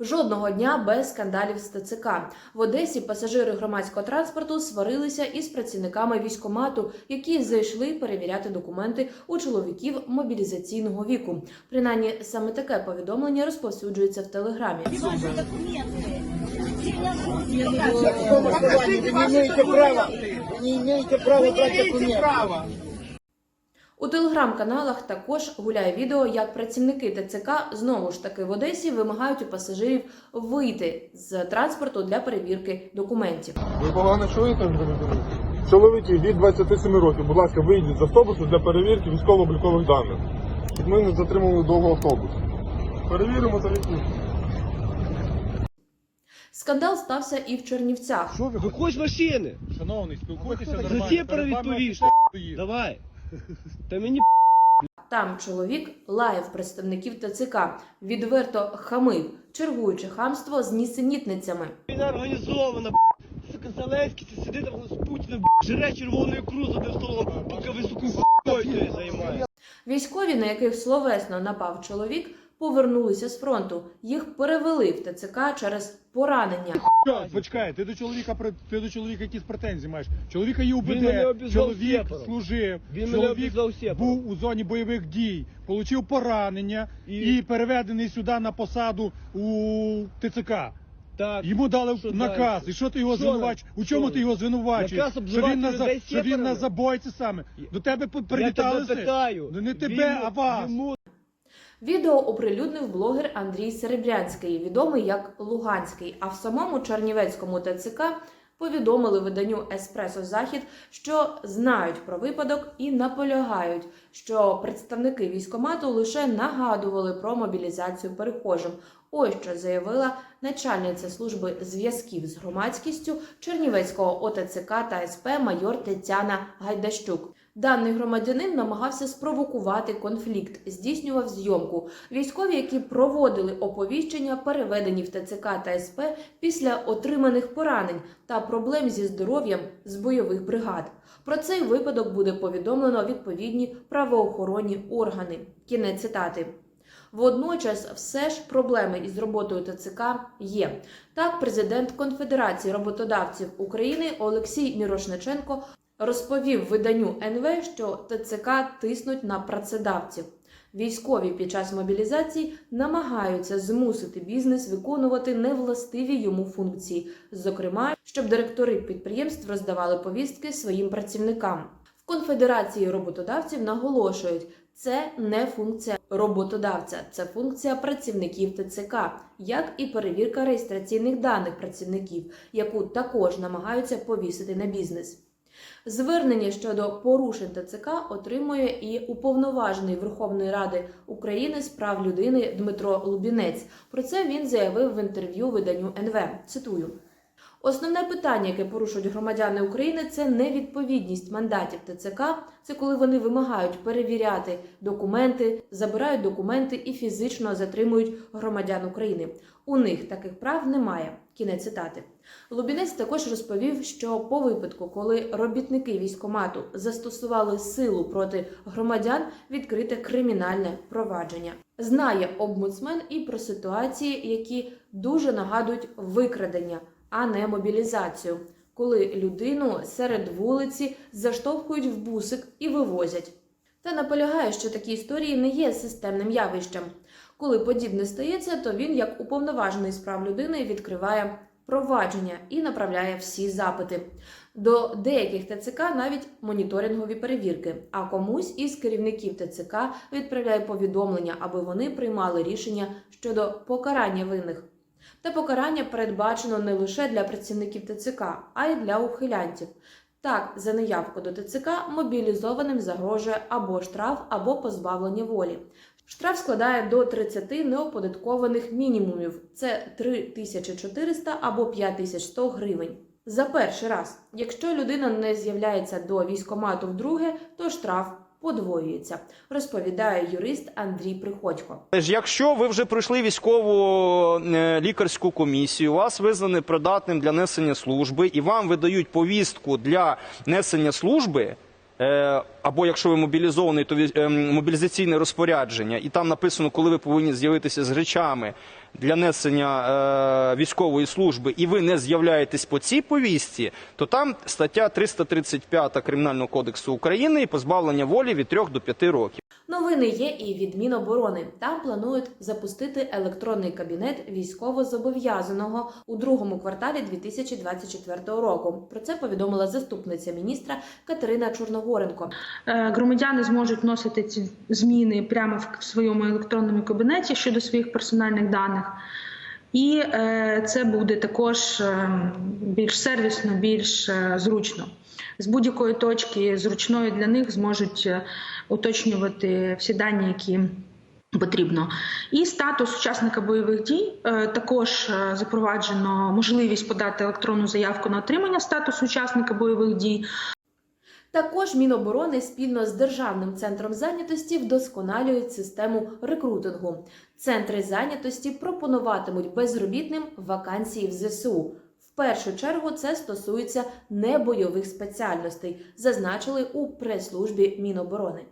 Жодного дня без скандалів з ТЦК. В Одесі пасажири громадського транспорту сварилися із працівниками військомату, які зайшли перевіряти документи у чоловіків мобілізаційного віку. Принаймні, саме таке повідомлення розповсюджується в телеграмі. Ваши документы. Серьезно, Вы не имеете права, вы не У телеграм-каналах також гуляє відео, як працівники ТЦК знову ж таки в Одесі вимагають у пасажирів вийти з транспорту для перевірки документів. Ви погано чуєте? Чоловіки від 27 років, будь ласка, вийдіть з автобусу для перевірки військово-облікових даних. Щоб ми не затримували довго автобус. Перевіримо та відпустимо. Скандал стався і в Чернівцях. Виходь з машини! Шановний, спілкуйтеся За нормально. Перед вами відповіш. стоїть. Давай! Та мені Там чоловік лаяв представників ТЦК, відверто хамив, чергуючи хамство з нісенітницями. війна організована, сука, Зеленський це сидить там з Путіним, жре червоною ікру за столом, поки ви суку хуйною займаєте. Військові, на яких словесно напав чоловік, повернулися з фронту. Їх перевели в ТЦК через поранення. Що, Почекай, ти до чоловіка при- ти до чоловіка якісь претензії маєш. Чоловіка є мене обізвав чоловік сепаром. служив, Він мене чоловік обізвав сепаром. був у зоні бойових дій, отримав поранення і... І- переведений сюди на посаду у ТЦК. Так, Йому дали Що наказ. далі? І що ти його Що звинувачуєш? У чому ти його звинувачуєш? Наказ Що обзивати він на за- людей що він на забойці саме. До тебе я тебе питаю. Ну не тебе, Він- а вас. Йому Відео оприлюднив блогер Андрій Серебрянський, відомий як Луганський. А в самому Чернівецькому ТЦК повідомили виданню Еспресо Захід, що знають про випадок і наполягають, що представники військомату лише нагадували про мобілізацію перехожим. Ось що заявила начальниця служби зв'язків з громадськістю Чернівецького ОТЦК та СП майор Тетяна Гайдащук. Даний громадянин намагався спровокувати конфлікт, здійснював зйомку. Військові, які проводили оповіщення, переведені в ТЦК та СП після отриманих поранень та проблем зі здоров'ям з бойових бригад. Про цей випадок буде повідомлено відповідні правоохоронні органи. Кінець цитати. Водночас, все ж проблеми із роботою ТЦК є. Так, президент Конфедерації роботодавців України Олексій Мірошниченко розповів виданню НВ, що ТЦК тиснуть на працедавців. Військові під час мобілізації намагаються змусити бізнес виконувати невластиві йому функції, зокрема, щоб директори підприємств роздавали повістки своїм працівникам. В Конфедерації роботодавців наголошують, це не функція роботодавця, це функція працівників ТЦК, як і перевірка реєстраційних даних працівників, яку також намагаються повісити на бізнес. Звернення щодо порушень ТЦК отримує і уповноважений Верховної Ради України з прав людини Дмитро Лубінець. Про це він заявив в інтерв'ю виданню НВ. Цитую. Основне питання, яке порушують громадяни України, це невідповідність мандатів ТЦК. Це коли вони вимагають перевіряти документи, забирають документи і фізично затримують громадян України. У них таких прав немає. Кінець цитати. Лубінець також розповів, що по випадку, коли робітники військомату застосували силу проти громадян, відкрите кримінальне провадження. Знає омбудсмен і про ситуації, які дуже нагадують викрадення, а не мобілізацію, коли людину серед вулиці заштовхують в бусик і вивозять. Та наполягає, що такі історії не є системним явищем. Коли подібне стається, то він, як уповноважений з прав людини, відкриває провадження і направляє всі запити. До деяких ТЦК навіть моніторингові перевірки, а комусь із керівників ТЦК відправляє повідомлення, аби вони приймали рішення щодо покарання винних. Та покарання передбачено не лише для працівників ТЦК, а й для ухилянтів. Так, за неявку до ТЦК мобілізованим загрожує або штраф, або позбавлення волі. Штраф складає до 30 неоподаткованих мінімумів. Це 3400 або 5100 гривень. За перший раз, якщо людина не з'являється до військомату вдруге, то штраф подвоюється, розповідає юрист Андрій Приходько. Ж якщо ви вже пройшли військову е, лікарську комісію, вас визнані придатним для несення служби, і вам видають повістку для несення служби. Е, Або якщо ви мобілізований, то е, мобілізаційне розпорядження, і там написано, коли ви повинні з'явитися з речами для несення е, військової служби, і ви не з'являєтесь по цій повістці, то там стаття 335 Кримінального кодексу України і позбавлення волі від 3 до 5 років. Новини є і від Міноборони. Там планують запустити електронний кабінет військовозобов'язаного у другому кварталі 2024 року. Про це повідомила заступниця міністра Катерина Чорногоренко. Е, Громадяни зможуть вносити ці зміни прямо в своєму електронному кабінеті щодо своїх персональних даних. І е, це буде також е, більш сервісно, більш е, зручно. З будь-якої точки зручною для них зможуть е, уточнювати всі дані, які потрібно. І статус учасника бойових дій Е, також е, запроваджено можливість подати електронну заявку на отримання статусу учасника бойових дій. Також Міноборони спільно з Державним центром зайнятості вдосконалюють систему рекрутингу. Центри зайнятості пропонуватимуть безробітним вакансії в ЗСУ. Першу чергу це стосується небойових спеціальностей, зазначили у прес-службі Міноборони.